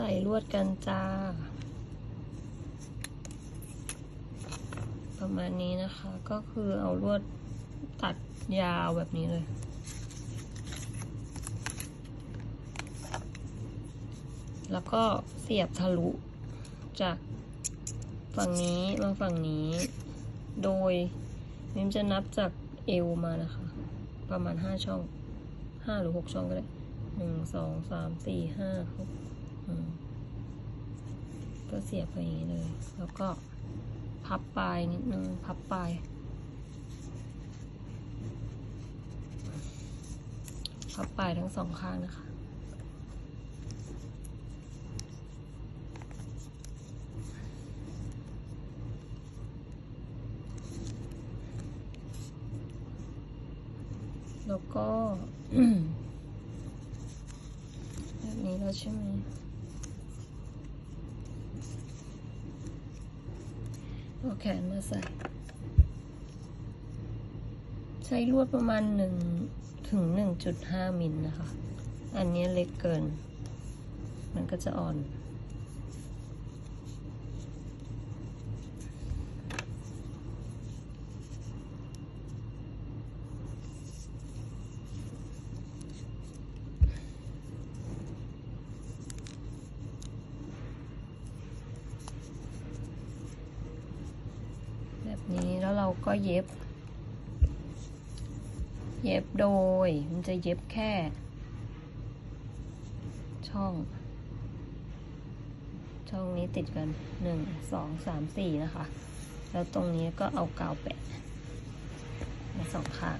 ใส่ลวดกันจ้า ประมาณนี้นะคะ ก็คือเอาลวดตัดยาวแบบนี้เลยแล้วก็เสียบทะลุจากฝั่งนี้มาฝั่งนี้ โดยมิมจะนับจากเอวมานะคะ ประมาณห้าช่องห้าหรือหกช่องก็ได้หนึ่งสองสามสี่ห้าห ก็เสียบไปอย่างนี้เลย แล้วก็พับปลายนิดนึง พับปลาย พับปลายทั้งสองข้างนะคะแล้วก็แบบนี้แล้วใช่ไหม เอาแขนมาใส่ ใช้ลวดประมาณหนึ่งถึงหนึ่งจุดห้ามิลนะคะ อันนี้เล็กเกิน มันก็จะอ่อน แบบนี้แล้วเรา ก็เย็บ เย็บโดย มันจะเย็บแค่ ช่อง ช่องนี้ติดกันหนึ่งสองสามสี่นะคะ แล้วตรงนี้ก็เอากาวแปะมาสองข้าง